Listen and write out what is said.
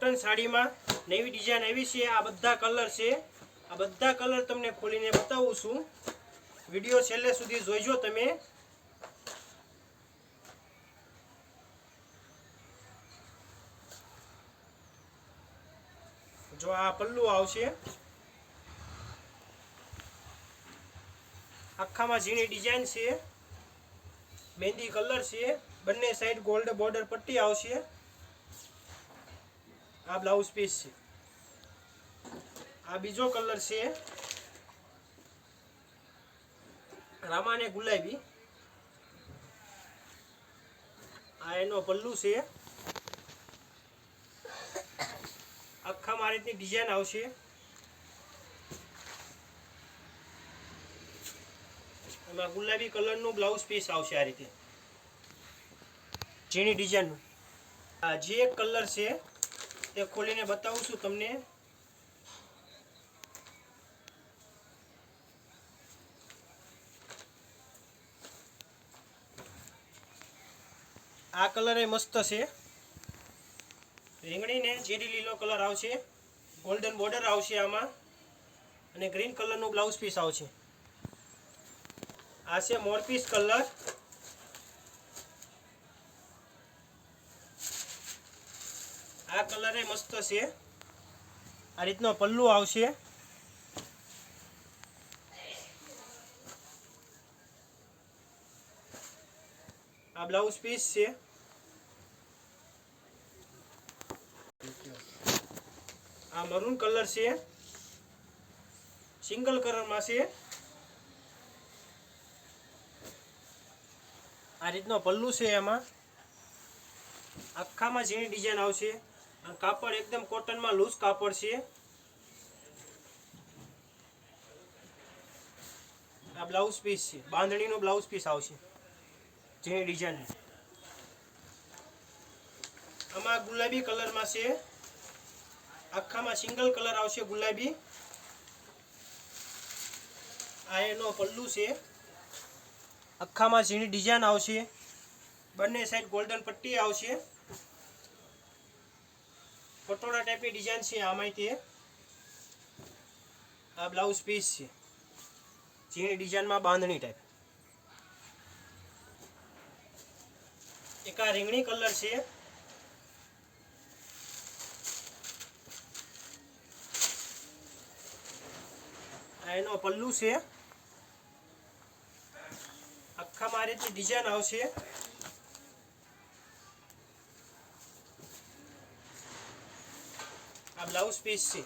Cotton સાડીમાં નવી design આવી છે. આ બધા કલર છે. આ બધા કલર તમને ખોલીને બતાવું છું. વીડિયો છેલ્લે સુધી જોઈજો તમે. જો આ પલ્લુ આવશે. આખામાં ઝીણી ડિઝાઇન છે. મહેંદી કલર છે. બંને સાઈડ ગોલ્ડ બોર્ડર પટ્ટી આવશે. આ બ્લાઉઝ પીસ છે. આ બીજો કલર છે રામાને ગુલાબી. આ એનો પલ્લુ છે. આખામાં આ રીતની ડિઝાઇન આવશે. એમાં ગુલાબી કલરનું બ્લાઉઝ પીસ આવશે આ રીતે. ઝીણી ડિઝાઇનનું આ જે કલર છે તે ખોલીને બતાવું છું તમને. આ કલર એ મસ્ત છે. રીંગણીને ચેરી લીલો કલર આવશે. ગોલ્ડન બોર્ડર આવશે આમાં. અને ગ્રીન કલરનું બ્લાઉઝ પીસ આવશે. આ છે મોરપીસ કલર આ કલર મસ્ત છે. આ રીતનો પલ્લુ આવશે. આ બ્લાઉઝ પીસ છે. આ મરૂન કલર છે. સિંગલ કલરમાં છે. આ રીતનો પલ્લુ છે એમાં. આખામાં ઝીણી ડિઝાઇન આવશે. કાપડ એકદમ કોટનમાં લૂઝ કાપડ છે. આ બ્લાઉઝ પીસ છે. બાંધણીનો બ્લાઉઝ પીસ આવશે. ઝીણી ડિઝાઇન આમાં ગુલાબી કલરમાં છે. આખામાં સિંગલ કલર આવશે ગુલાબી. આ એનો પલ્લુ છે. આખામાં ઝીણી ડિઝાઇન આવશે. બંને સાઈડ ગોલ્ડન પટ્ટી આવશે. પટોળા ટાઈપની ડિઝાઇન છે આમાં તે આ બ્લાઉઝ પીસ છે. જેની ડિઝાઇનમાં બાંધણી ટાઈપ એક આ રીંગણી કલર છે. એનો પલ્લુ છે. આખા મારી ડિઝાઇન આવશે. આ બ્લાઉઝ પીસ છે.